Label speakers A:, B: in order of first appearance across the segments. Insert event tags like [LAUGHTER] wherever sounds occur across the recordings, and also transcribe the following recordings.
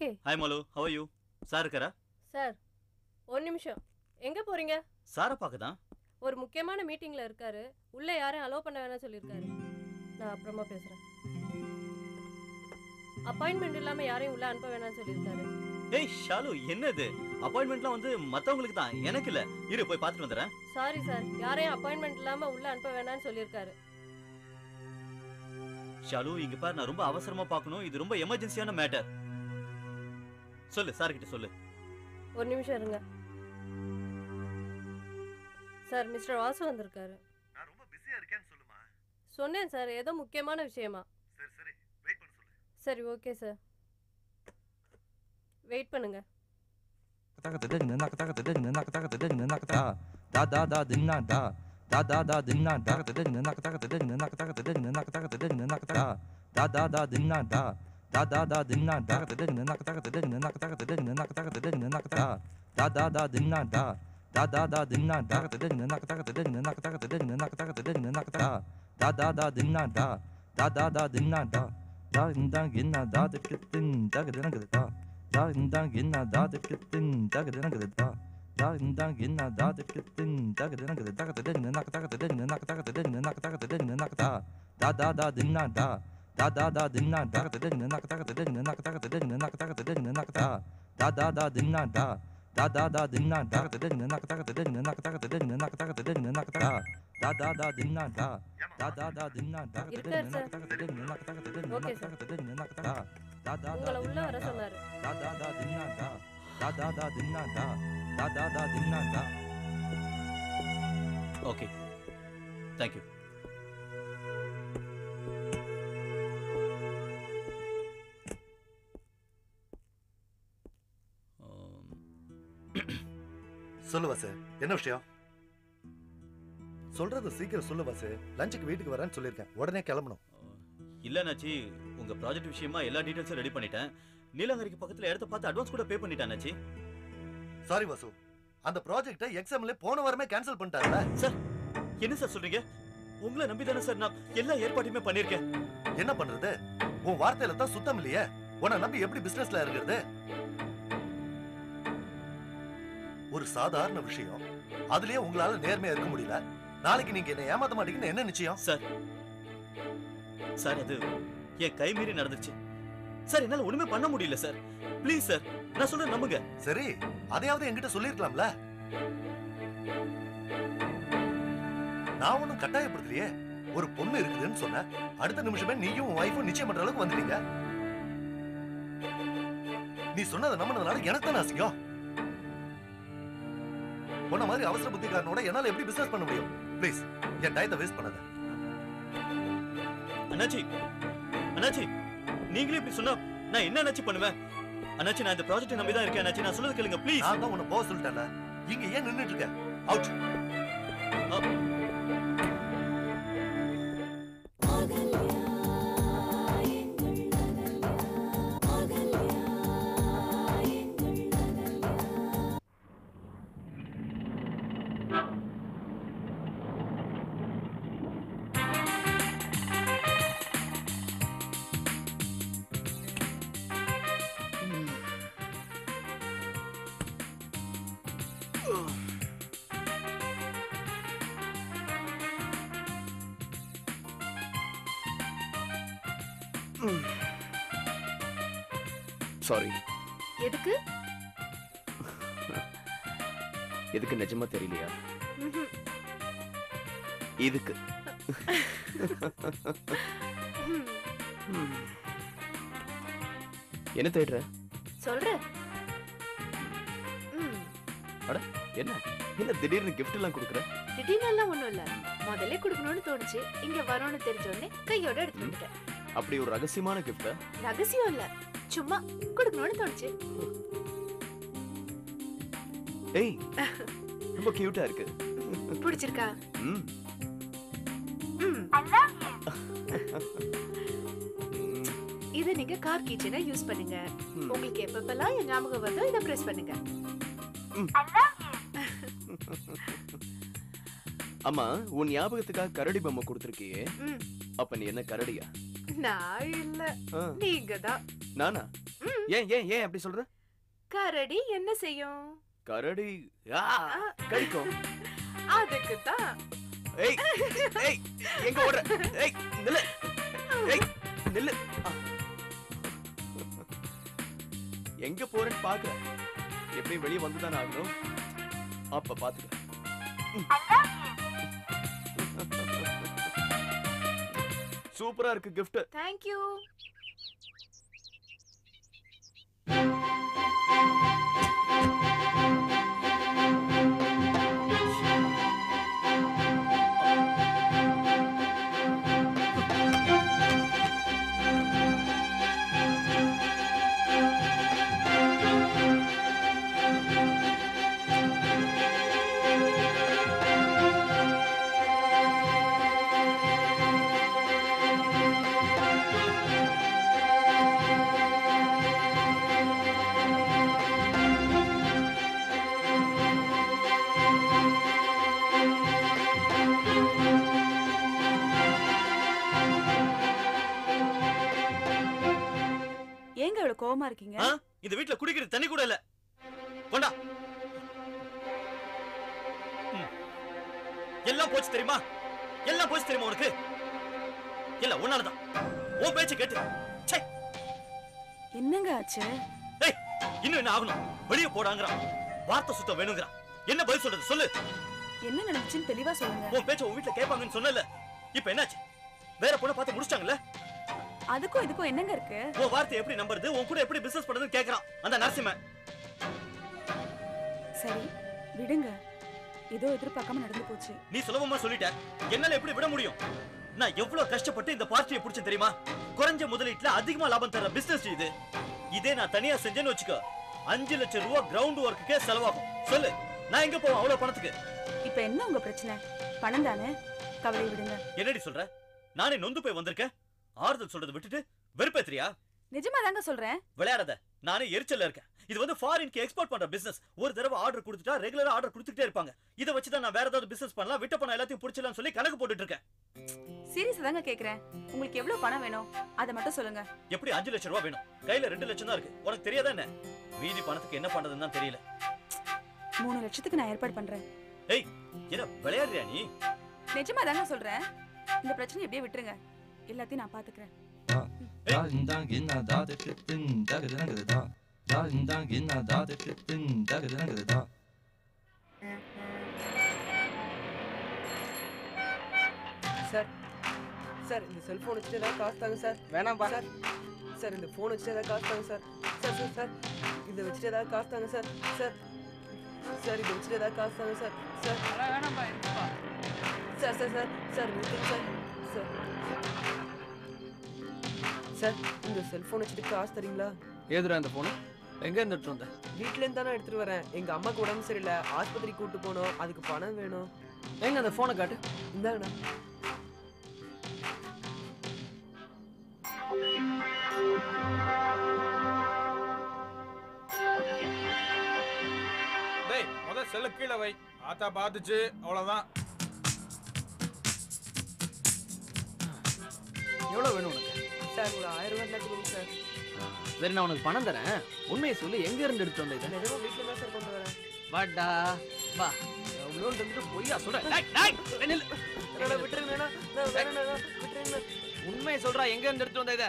A: Okay.
B: Hi Malu how you sir இருக்காரா?
A: Sir ஒரு நிமிஷம். எங்கே போகிறீங்க
B: சாரை பார்க்க தான்
A: ஒரு முக்கியமான மீட்டிங்கில் இருக்காரு. உள்ளே யாரையும் அலோவ் பண்ண வேணாம் சொல்லியிருக்காரு. நான் அப்புறமா பேசுகிறேன் அப்பாயின்மெண்ட் இல்லாமல் யாரையும் உள்ளே அனுப்ப வேணாம்னு சொல்லியிருக்காரு.
B: ஏய் ஷாலு என்னது? அப்பாயின்மெண்ட்லாம் வந்து மத்தவங்களுக்கு தான். எனக்கு இல்ல. இரு போய் பார்த்துட்டு வந்துடுறேன்.
A: சாரி சார் யாரையும் அப்பாயின்மெண்ட் இல்லாமல் உள்ளே அனுப்ப வேணாம்னு சொல்லியிருக்காரு.
B: ஷாலு இங்க பாரு நான் ரொம்ப அவசரமா பார்க்கணும். இது ரொம்ப எமர்ஜென்சியான மேட்டர் சொல்லு சார் கிட்ட சொல்லு
A: ஒரு நிமிஷம் இருங்க சார் மிஸ்டர் வாசு வந்திருக்காரு
C: நான் ரொம்ப பிஸியா இருக்கேன்னு சொல்லுமா
A: சொன்னேன் சார் ஏதோ முக்கியமான விஷயமா
C: சரி சரி வெயிட் பண்ண சொல்லு
A: சரி ஓகே சார் வெயிட் பண்ணுங்க
D: da da da dinna da da da da dinna da da dinna da da dinna da da dinna da da dinna da da da dinna da da da da dinna da da dinna da da dinna da da dinna da da dinna da da da dinna da da da da dinna da da dinna da da dinna da da dinna da da dinna da da da dinna da da da da dinna da da inda ginna da da kitin da da dinna da da inda ginna da da kitin da da dinna da da inda ginna da da kitin da da dinna da da dinna da da dinna da da dinna da da dinna da da da dinna da da da da dinna da da dinna da da dinna da da dinna da da dinna da da da dinna da da da da dinna da da dinna da da dinna da da dinna da da dinna da da da dinna da da da da dinna da da
A: இருக்கார்
D: dinna
A: da
D: da da dinna da da dinna
A: na
D: da
A: da
D: da dinna da da da
A: உங்களை உள்ள வர சொன்னாரு
D: da da da dinna da da da da dinna da da da da dinna da
B: okay thank you
C: சொல்லு வாசு என்ன விஷயம்? சொல்றது சீக்கிரம் சொல்லு வாசு லஞ்சுக்கு வீட்டுக்கு வரேன்னு சொல்லியிருக்கேன். உடனே கிளம்பணும்.
B: இல்ல நாச்சி. உங்க ப்ராஜெக்ட் விஷயமா எல்லா டீடைல்ஸும் ரெடி பண்ணிட்டேன். நீலங்கரிக்கு பக்கத்துல இடத்த பார்த்து அட்வான்ஸ் கூட பே பண்ணிட்டேன் நாச்சி.
C: சாரி வாசு. அந்த ப்ராஜெக்ட்டை எக்ஸாம்ல போன வாரமே கேன்சல் பண்ணிட்டாங்கல்ல
B: சார் என்ன சார் சொல்றீங்க? உங்களை நம்பி தானே சார் நான் எல்லா ஏற்பாட்டையுமே பண்ணிருக்கேன்
C: என்ன பண்றது? உன் வார்த்தையில தான் சுத்தம் இல்லையே. உன்னை நம்பி எப்படி பிசினஸ்ல இருக்கிறது? ஒரு சாதாரண விஷயம். அதுலயே உங்களால நேர்மையா இருக்க முடியல. நாளைக்கு நீங்க என்ன ஏமாத்த மாட்டீங்கன்னு என்ன நிச்சயம்?
B: சார். சார் அது என் கை மீறி நடந்துச்சு சார் என்னால ஒண்ணுமே பண்ண முடியல சார். Please sir. நான் சொல்றேன் நம்புங்க.
C: சரி அதையாவது என்கிட்ட சொல்லிருக்கலாம்ல? நான் ஒண்ணும் கட்டாயப்படுத்தலையே. ஒரு பொண்ணு இருக்குதுன்னு சொன்ன அடுத்த நிமிஷமே நீயும் உன் ஒய்ஃபும் நிச்சயம் பண்ற அளவுக்கு வந்துட்டீங்க. நீ சொன்னதை நம்பினதுனால எனக்கு தானே அசிங்கம். உன்ன மாதிரி அவசர புத்திக்காரனோட என்னால எப்படி பிசினஸ் பண்ண முடியும்? ப்ளீஸ் என் டயத்தை வேஸ்ட் பண்ணாத.
B: அண்ணாச்சி அண்ணாச்சி நீங்களே இப்படி சொன்னா நான் என்ன அண்ணாச்சி பண்ணுவேன்? அண்ணாச்சி நான் இந்த ப்ராஜெக்ட் நம்பி தான் இருக்கேன் அண்ணாச்சி. நான் சொல்றது கேளுங்க ப்ளீஸ்
C: நான் தான் உன்னை போக சொல்லிட்டேன்ல. இங்க ஏன் நின்னுட்டு இருக்க? அவுட்
E: சாரி
F: எதுக்கு?
E: எதுக்கு நிஜமா தெரியலையா. இதுக்கு. என்ன தேடுற?
F: சொல்றேன் ம்,
E: என்ன? என்ன திடீர்னு gift எல்லாம் கொடுக்குற?
F: திடீர்னெல்லாம் ஒண்ணும் இல்ல. முதல்ல கொடுக்கணும்னு தோணுச்சு. இங்க வரோம்னு தெரிஞ்ச உடனே கையோட எடுத்து வந்துட்டேன்.
E: அப்படி ஒரு ரகசியமான gift
F: ரகசியம் இல்ல. சும்மா கொடுக்கணும்னு தோணுச்சு.
E: ஏய் ரொம்ப கியூட்டா இருக்கு.
F: பிடிச்சிருக்கா?
E: ம்.
F: இத நீங்க கார் கீச்சனா யூஸ் பண்ணுங்க. உங்களுக்கு எப்பப்பெல்லாம் என் ஞாபகம் வருதோ இத பிரஸ் பண்ணுங்க.
E: அம்மா உன் ஞாபகத்துக்காக கரடி பொம்மை கொடுத்துருக்கியே. அப்ப நீ என்ன கரடியா?
F: நான் இல்ல. நீங்க தான்
E: நானா? ஏன் ஏன் ஏன் அப்படி சொல்ற?
F: கரடி என்ன செய்யும்?
E: கரடி ஆ, கடிக்கும்
F: அதுக்கு தான்
E: ஏய் ஏய் எங்க ஓடுற? ஏய் நில்லு. ஏய் நில்லு. எங்க போறேன்னு பாக்குற. எப்படியும் வெளியே வந்துதானே ஆகணும். அப்ப பாத்துக்க சூப்பரா இருக்கு
F: கிஃப்ட்
G: தேங்க் யூ கோவமா இருக்கீங்க?
B: ஆ? இந்த வீட்ல குடிக்கிற தண்ணி கூட இல்ல. கொண்டா. ம். எல்லாம் போச்சு தெரியுமா? எல்லாம் போச்சு தெரியுமா உனக்கு? இல்ல உன்னாலதான் உன் பேச்சு கேட்டு. ச்சே.
G: என்னங்க ஆச்சு?
B: ஏய் இன்னும் என்ன ஆகணும்? வெளிய போடாங்கறான். வார்த்தை சுத்தம் வேணுங்கறான். என்ன பதில் சொல்றது? சொல்லு.
G: என்ன நடந்துச்சுன்னு தெளிவா சொல்லுங்க.
B: உன் பேச்ச உன் வீட்ல கேட்பாங்கன்னு சொன்னல இப்ப என்னாச்சு? வேற பொண்ணை பார்த்து முடிச்சிட்டாங்கல்ல
G: அதுக்கும் இதுக்கும் என்னங்க இருக்கு?
B: உன் வார்த்தை எப்படி நம்புறது? உன் கூட எப்படி பிசினஸ் பண்றதுன்னு கேக்குறான். அந்த நரசிம்மன்.
G: சரி விடுங்க. ஏதோ எதிர்பார்க்காம நடந்து போச்சு.
B: நீ சுலபமா சொல்லிட்ட. என்னால எப்படி விட முடியும்? நான் எவ்வளவு கஷ்டப்பட்டு இந்த பார்ட்டியை புடிச்சேன் தெரியுமா? குறைஞ்ச முதலீட்டுல அதிகமா லாபம் தர பிசினஸ் இது. இதே நான் தனியா செஞ்சேன்னு வச்சுக்கோ. அஞ்சு லட்சம் ரூபாய் கிரவுண்ட் ஒர்க்குக்கே செலவாகும். சொல்லு நான் எங்க போவேன் அவ்வளவு பணத்துக்கு?
G: இப்ப என்ன உங்க பிரச்சனை? பணம் தானே? கவலை விடுங்க.
B: என்னடி சொல்ற? நானே நொந்து போய் வந்திருக்கேன். ஆறுதல் சொல்றதை விட்டுட்டு வெறுப்பேத்திரியா
G: நிஜமா தாங்க சொல்றேன்.
B: விளையாடாத. நானே எரிச்சல்ல இருக்கேன். இது வந்து ஃபாரின்க்கு எக்ஸ்போர்ட் பண்ற பிசினஸ் ஒரு தடவை ஆர்டர் கொடுத்துட்டா ரெகுலரா ஆர்டர் கொடுத்துட்டே இருப்பாங்க. இதை வச்சு தான் நான் வேற ஏதாவது பிசினஸ் பண்ணலாம். விட்ட பணம் எல்லாத்தையும் புடிச்சலாம்னு சொல்லி கணக்கு போட்டுட்டு இருக்கேன்.
G: சீரியஸா தாங்க கேக்குறேன். உங்களுக்கு எவ்வளவு பணம் வேணும்? அதை மட்டும் சொல்லுங்க.
B: எப்படி அஞ்சு லட்சம் ரூபாய் வேணும்? கையில ரெண்டு லட்சம் தான் இருக்கு. உனக்கு தெரியாதா என்ன? மீதி பணத்துக்கு என்ன பண்றதுன்னு தான் தெரியல.
G: மூணு லட்சத்துக்கு நான் ஏற்பாடு பண்றேன்.
B: ஏய் என்ன விளையாடுறியா நீ?
G: நிஜமா தாங்க சொல்றேன். இந்த பிரச்சனை எப்படியே விட்டுருங்க. எல்லாத்தையும் நான் பாத்துக்கிறேன்.
D: Da ding dang in na da shit ding da ga da ga da. Da ding dang in na da da shit ding da ga da ga da.
H: Sir sir இந்த செல்ஃபோன் வச்சுட்டு ஏதாவது காசு தாங்க சார். வேணாம்பா sir sir இந்த phone வச்சுட்டு ஏதாவது காசு தாங்க சார். சார் சார் சார் இதை வச்சுட்டு ஏதாவது காசு தாங்க சார். சார் சார் இதை வச்சுட்டு ஏதாவது காசு தாங்க சார். சார் வேணாம்பா sir sir sir sir sir. Sir sir இந்த செல்ஃபோன் வச்சுட்டு காசு தரீங்களா?
I: ஏதுடா இந்த போன எங்க இருந்து எடுத்துட்டு வந்த
H: வீட்லேருந்து தானே எடுத்துட்டு வரேன். எங்க அம்மாக்கு உடம்பு சரியில்லை. ஆஸ்பத்திரி கூட்டு போகணும். அதுக்கு பணம் வேணும்.
I: எங்க அந்த போனை காட்டு?
H: இந்தாங்கண்ணா.
J: டேய் முத செல்ல கீழே வை. ஆத்தா பார்த்துச்சு. அவ்வளவுதான்.
I: எவ்வளவு வேணும் உனக்கு?
H: சார் ஒரு ஆயிரம் ரூபாய் இருந்தா கொடுங்க சார்?
I: சரி நான் உனக்கு பணம் தரேன். உண்மையை சொல்லி எங்க இருந்து எடுத்து வந்த இதை?
H: நிஜமா வீட்டில் தான் சார் கொண்டு வரேன்.
I: வாடா வா. எவ்வளோ பொய்யா சொல்ற. டேய், டேய், டேய், நில்லு.
H: அண்ணா, விட்டுருங்கண்ணா நான் வேணாண்ணா விட்டுருங்கண்ணா
I: உண்மையை சொல்றா எங்க இருந்து எடுத்து வந்த இதை?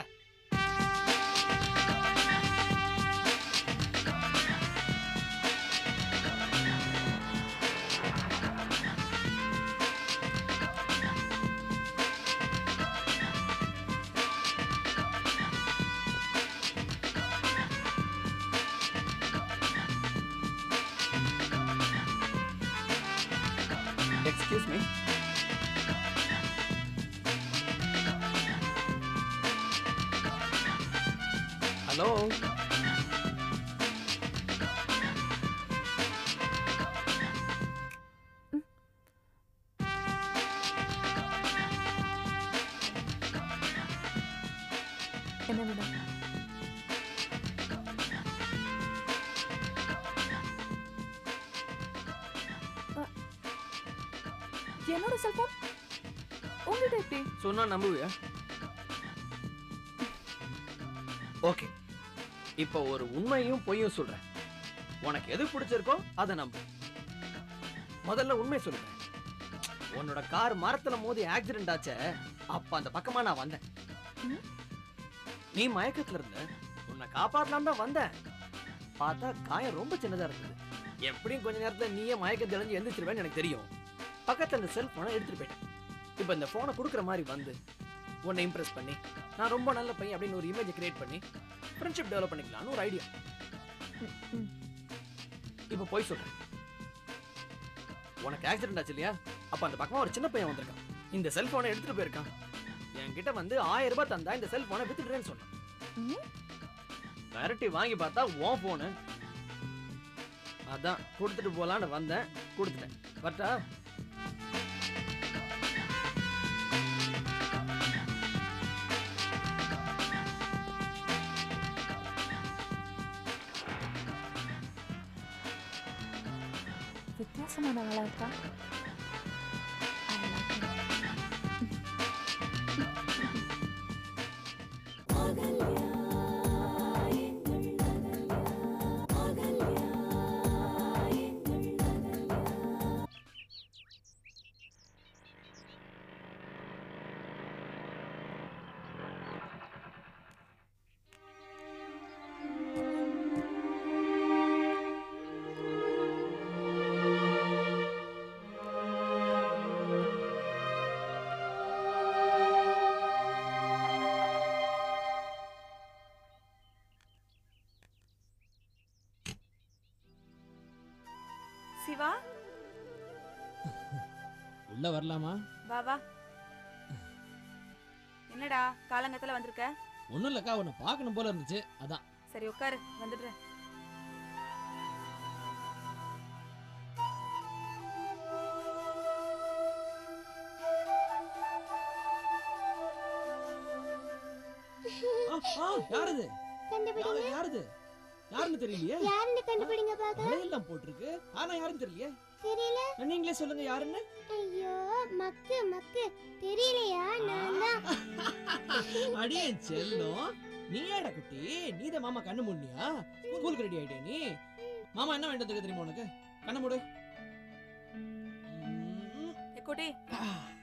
I: எக்ஸ்கியூஸ் மீ ஹலோ
G: என்ன வேணும் என்னோட செல்போன் உங்கள்கிட்ட எப்படி?
I: சொன்னா நம்புவியா? ஓகே. இப்போ ஒரு உண்மையும் பொய்யும் சொல்றேன். உனக்கு எது பிடிச்சிருக்கோ அதை நம்பு. முதல்ல உண்மை சொல்லுங்க. உன்னோட கார் மரத்துல மோதி ஆக்சிடென்ட் ஆச்ச அப்ப அந்த பக்கமா நான் வந்தேன். நீ மயக்கத்துல இருந்த உன்னை காப்பாத்தலாம் தான் வந்தேன். பார்த்தா காயம் ரொம்ப சின்னதா இருந்தது. எப்படியும் கொஞ்ச நேரத்துல நீயே மயக்கம் தெளிஞ்சு எந்திரிச்சிருவேன்னு எனக்கு தெரியும். பக்கத்தில் இந்த செல்ஃபோனை எடுத்துகிட்டு போயிட்டேன். இப்போ இந்த ஃபோனை கொடுக்குற மாதிரி வந்து உன்னை இம்ப்ரெஸ் பண்ணி நான் ரொம்ப நல்ல பையன் அப்படின்னு ஒரு இமேஜை கிரியேட் பண்ணி ஃப்ரெண்ட்ஷிப் டெவலப் பண்ணிக்கலாம்னு ஒரு ஐடியா இப்போ போய் சொல்கிறேன் உனக்கு ஆக்சிடென்ட் ஆச்சு இல்லையா? அப்போ அந்த பக்கமாக ஒரு சின்ன பையன் வந்திருக்கான். இந்த செல்ஃபோனை எடுத்துகிட்டு போயிருக்கான். என்கிட்ட வந்து ஆயிரம் ரூபாய் தந்தா இந்த செல்ஃபோனை வித்துடுறேன்னு சொன்னான். மிரட்டி வாங்கி பார்த்தா உன் ஃபோனு அதான் கொடுத்துட்டு போகலான்னு வந்தேன் கொடுத்துட்டேன்.
F: பட்டா ya se me da
G: la.
K: உள்ள வரலாமா?
G: வா வா. என்னடா காலங்கத்துல வந்திருக்க?
K: ஒண்ணும் இல்லக்கா உன்னை பார்க்கணும் போல இருந்துச்சு. அதான்.
G: சரி உட்காரு. வந்துடுறேன்.
K: ஆ, ஆ, யாரது? யாருன்னு தெரியலையே.
L: யாருன்னு கண்டுபிடிங்க பாக்கலாம்
K: எல்லாம் போட்டிருக்கு. ஆனா யாருன்னு தெரியலையே.
L: தெரியல.
K: நீங்களே சொல்லுங்க யாருன்னு?
L: ஐயோ மக்கு மக்கு. தெரியலையா? நான் தான் [LAUGHS]
K: அடியே செல்லம். நீயாடா குட்டி? நீதான் மாமா கண்ணு மூடினியா? ஸ்கூலுக்கு ரெடி ஆயிட்டியா நீ? மாமா என்ன வேண்டதுக்கு தெரியுமா உனக்கு? கண்ணு மூடு.
G: குட்டி.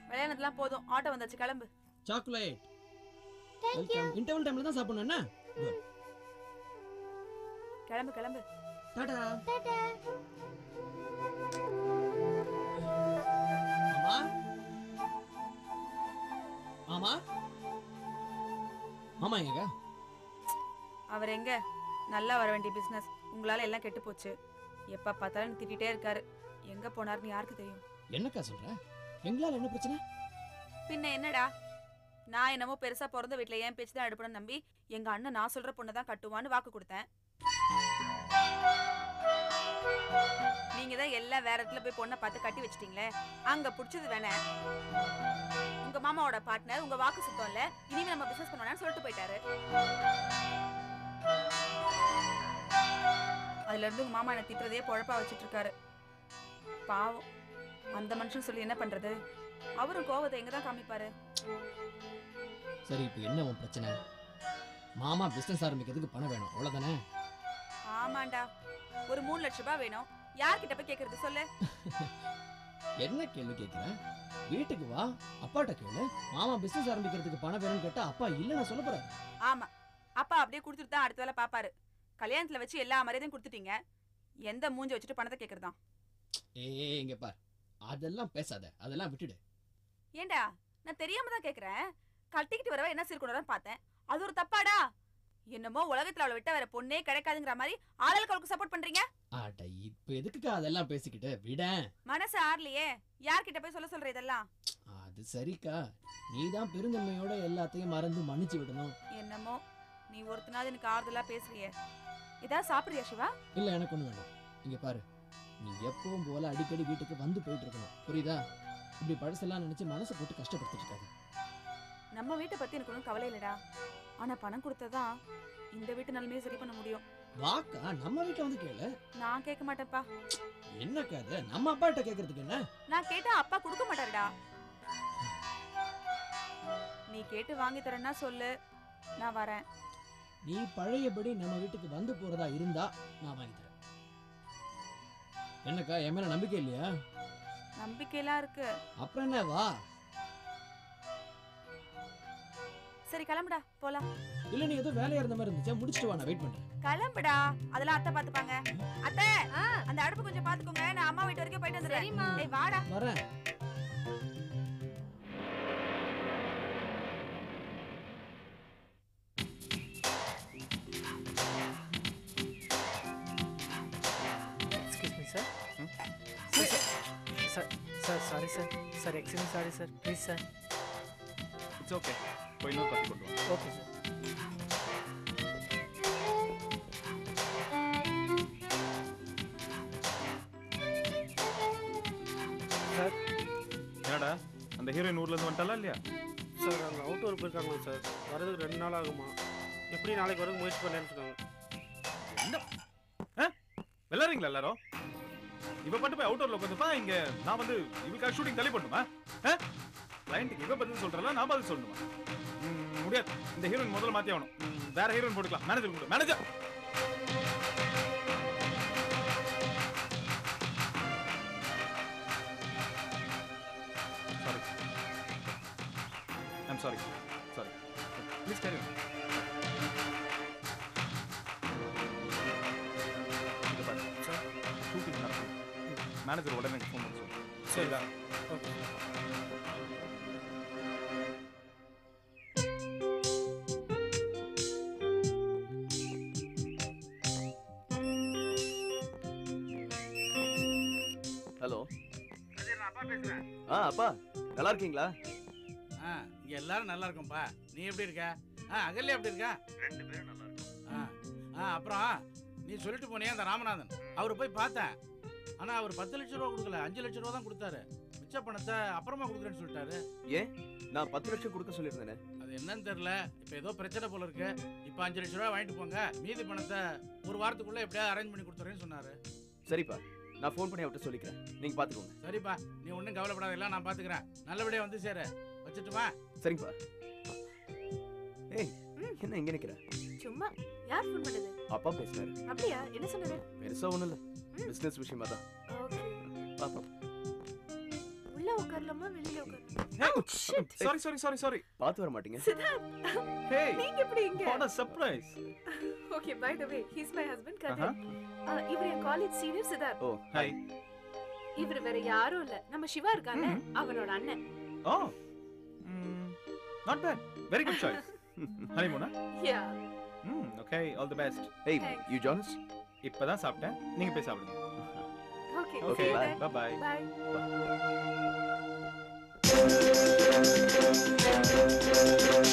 G: விளையாடுனதுலாம் போதும். ஆட்டோ வந்தாச்சு கிளம்பு.
K: சாக்லேட். வெல்கம் இன்டர்வல் டைம்ல தான் சாப்பிடணும் என்ன?
G: கிளம்பு கிளம்பு.
K: டாடா.
L: டாடா.
K: மாமா எங்க
G: அவர் எங்க? நல்லா வர வேண்டிய பிசினஸ் உங்களால எல்லாம் கெட்டு போச்சு. எப்ப பார்த்தாலும் திட்டிட்டே இருக்காரு. எங்க போனாருன்னு யாருக்கு தெரியும்?
K: என்னக்கா சொல்ற? எங்களால என்ன பிரச்சனை?
G: பின்ன என்னடா? நான் என்னமோ பெருசா பிறந்த வீட்ல ஏன் பேச்சு தான் எடுப்பணும்னு நம்பி எங்க அண்ணன் நான் சொல்ற பொண்ணை தான் கட்டுவான்னு வாக்கு கொடுத்தேன். நீங்க தான் எல்லாம் வேற இடத்துல போய் பொண்ணை பார்த்து கட்டி வச்சிட்டீங்களே? அங்க புடிச்சது வேணே. உங்க மாமாவோட பார்ட்னர் உங்க வாக்கு சுத்தம் இல்ல. இனிமே நம்ம பிசினஸ் பண்ணணும்னு சொல்லிட்டு போயிட்டாரு. அதுல இருந்து உங்க மாமா என்ன திட்டுறதே பொழப்பா வச்சிட்டு இருக்காரு. பாவம். அந்த மனுஷன் சொல்லி என்ன பண்றது? அவரும் கோவத்தை எங்க தான் காமிப்பாரு?
K: சரி இப்போ என்ன உன் பிரச்சனை? மாமா பிசினஸ் ஆரம்பிக்கிறதுக்கு பணம் வேணும். அவ்வளவுதானே?
G: ஆமாண்டா. ஒரு மூணு லட்சம் ரூபாய் வேணும். யார்கிட்ட போய் கேக்குறது சொல்லு. [LAUGHS]
K: என்ன கேள்வி கேட்கிற வீட்டுக்கு வா அப்பாட்ட கேளு. மாமா பிசினஸ் ஆரம்பிக்கிறதுக்கு பணம் வேணும்னு கேட்டா அப்பா இல்ல நான் சொல்ல போறேன்.
G: ஆமா. அப்பா அப்படியே கொடுத்துட்டு தான் அடுத்த வேலை பாப்பாரு. கல்யாணத்துல வச்சு எல்லா மரியாதையும் கொடுத்துட்டீங்க. எந்த மூஞ்ச வச்சுட்டு பணத்தை கேக்குறதா
K: ஏய் இங்க பார். அதெல்லாம் பேசாத. அதெல்லாம் விட்டுடு.
G: ஏண்டா? நான் தெரியாம தான் கேக்குறேன். கட்டிக்கிட்டு வரவ என்ன சீர்கொண்டான்னு பார்த்தேன். அது ஒரு தப்பாடா? என்னமோ உலகத்துல அவளை விட்ட வேற பொண்ணே கிடைக்காதுங்கிற மாதிரி ஆளுக்கு அவளுக்கு சப்போர்ட் பண்றீங்க?
K: ஆட்ட இப்ப எதுக்குக்கா அதெல்லாம் பேசிக்கிட்டு? விடேன்
G: மனசு ஆறலையே. யார்கிட்ட போய் சொல்ல சொல்ற இதெல்லாம்?
K: அது சரிக்கா. நீதான் பெருந்தன்மையோட எல்லாத்தையும் மறந்து மன்னிச்சு விடணும்.
G: என்னமோ? நீ ஒருத்தனாவது எனக்கு ஆறுதலா பேசுறியே. ஏதாவது சாப்பிடுறியா சிவா?
K: இல்ல எனக்கு ஒண்ணு வேண்டாம். இங்க பாரு. நீ எப்பவும் போல அடிக்கடி வீட்டுக்கு வந்து போயிட்டு இருக்கணும். புரியுதா? இப்படி பழசெல்லாம் நினைச்சு மனசை போட்டு கஷ்டப்படுத்திட்டு இருக்காது.
G: நம்ம வீட்டை பத்தி எனக்கு ஒன்றும் கவலை இல்லடா. ஆனா பணம் கொடுத்ததான் இந்த வீட்டு நிலைமையை சரி பண்ண முடியும்.
K: வாக்கா நம்ம வீட்டுல வந்து கேளு.
G: நான் கேட்க மாட்டேன்ப்பா.
K: என்னக்கா அது நம்ம அப்பா கிட்ட கேக்குறதுக்கு என்ன?
G: நான் கேட்டா அப்பா கொடுக்க மாட்டாருடா. நீ கேட்டு வாங்கி தரேன்னா சொல்லு. நான் வரேன்.
K: நீ பழையபடி நம்ம வீட்டுக்கு வந்து போறதா இருந்தா நான் வாங்கி தரேன். என்னக்கா என் மேல நம்பிக்கை இல்லையா?
G: நம்பிக்கையெல்லாம் இருக்கு.
K: அப்புறம் என்ன வா
G: சரி கிளம்புடா போலாம்.
K: இல்ல நீ ஏதோ வேலையா இருந்த மாதிரி இருந்துச்சா. முடிச்சிட்டு வா நான் வெயிட் பண்றேன்.
G: கிளம்புடா. அதெல்லாம் அத்தை பாத்துப்பாங்க. அத்தை அந்த அடுப்பு கொஞ்சம் பாத்துக்கோங்க. நான் அம்மா வீட்டு வரைக்கும் போயிட்டு வந்துடுறேன். ஏய் வாடா.
K: வரேன்.
H: Sir sir sir sorry sir sir excuse sorry sir please sir
J: it's okay போய் இன்னொரு காஃபி கொண்டு
H: ஓகே சார் சார்
J: என்னடா? அந்த ஹீரோயின் ஊர்ல இருந்து வந்துட்டாலா இல்லையா?
M: சார் அவங்க அவுட் டோர் போயிருக்காங்களா சார் வரதுக்கு ரெண்டு நாள் ஆகுமா? எப்படி நாளைக்கு வர முயற்சி பண்ணேன்னு இருக்காங்க
J: என்ன? ஆ? விளையாடுறீங்களா எல்லாரும்? இவ மட்டும் போய் அவுட்டோர்ல உட்காந்துப்பா இங்க நான் வந்து இவளுக்காக ஷூட்டிங் தள்ளி பண்ணுமா கிளைண்ட்டுக்கு இவ பதில் சொல்றல நான் பதில் சொல்லணுமா? முடியாது. இந்த ஹீரோயின் முதல்ல மாத்தி ஆகணும். வேற ஹீரோயின் போட்டுக்கலாம். மேனேஜர் கூட manager sorry I'm sorry sorry please carry manager உடனே ஃபோன் பண்ண சொல்லு.
M: சரிதான்
E: ஆ அப்பா நல்லா இருக்கீங்களா?
N: ஆ இங்க எல்லாரும் நல்லா இருக்கும்பா நீ எப்படி இருக்க? ஆ அகல்யா எப்படி இருக்கா?
M: ரெண்டு பேரும் நல்லா இருக்கும்.
N: ஆ ஆ அப்புறம் நீ சொல்லிட்டு போனியே அந்த ராமநாதன்? அவரை போய் பார்த்தேன். ஆனா அவர் பத்து லட்ச ரூபா கொடுக்கல அஞ்சு லட்ச ரூபா தான் கொடுத்தாரு. மிச்ச பணத்தை அப்புறமா கொடுக்குறேன்னு சொல்லிட்டாரு.
E: ஏன்? நான் பத்து லட்சம் கொடுக்க சொல்லியிருந்தேனே.
N: அது என்னன்னு தெரியல. இப்போ ஏதோ பிரச்சனை போல இருக்கு. இப்போ அஞ்சு லட்ச ரூபா வாங்கிட்டு போங்க. மீதி பணத்தை ஒரு வாரத்துக்குள்ள எப்படியாவது அரேஞ்ச் பண்ணி கொடுத்துறேன்னு சொன்னாரு.
E: சரிப்பா. நான் ஃபோன் பண்ணி அவர்கிட்ட சொல்லிக்கிறேன். நீங்க பாத்துக்கோங்க.
N: சரிப்பா. நீ ஒன்றும் கவலைப்படாத எல்லாம் நான் பார்த்துக்கிறேன் நல்லபடியா வந்து சேரு. வச்சுட்டுமா
E: சரிங்கப்பா. ஏய் என்ன இங்க நிக்கிற?
F: சும்மா யார் ஃபோன் பண்ணது?
E: அப்பா பேசினாரு.
F: அப்படியா? என்ன சொன்னாரு
E: பெருசா ஒண்ணும் இல்ல. பிசினஸ் விஷயமா தான்.
F: ஓகே.
E: பாப்போம்
F: உள்ள உட்காரலாமா? வெளியில உட்காரலாமா?
J: சாரி சாரி சாரி சாரி
E: பார்த்து வர மாட்டீங்க.
J: Hey,
F: நீங்க எப்படி இங்க?
J: A surprise.
F: Okay by the way he's my husband. Kathir இவர் என் college senior Siddharth.
E: Oh
J: hi
F: இவர் வேற யாரும் இல்ல. நம்ம சிவா இருக்காங்க அவனோட அண்ணன்.
J: ஓ not bad very good choice ஹனிமூனா
F: yeah
J: hmm okay all the best
E: ஏய் யூ ஜான்ஸ்
J: இப்பதான் சாப்பிட்டேன். நீங்க போய் சாப்பிடுங்க.
F: Okay
J: okay bye bye
F: bye
J: ஜோடி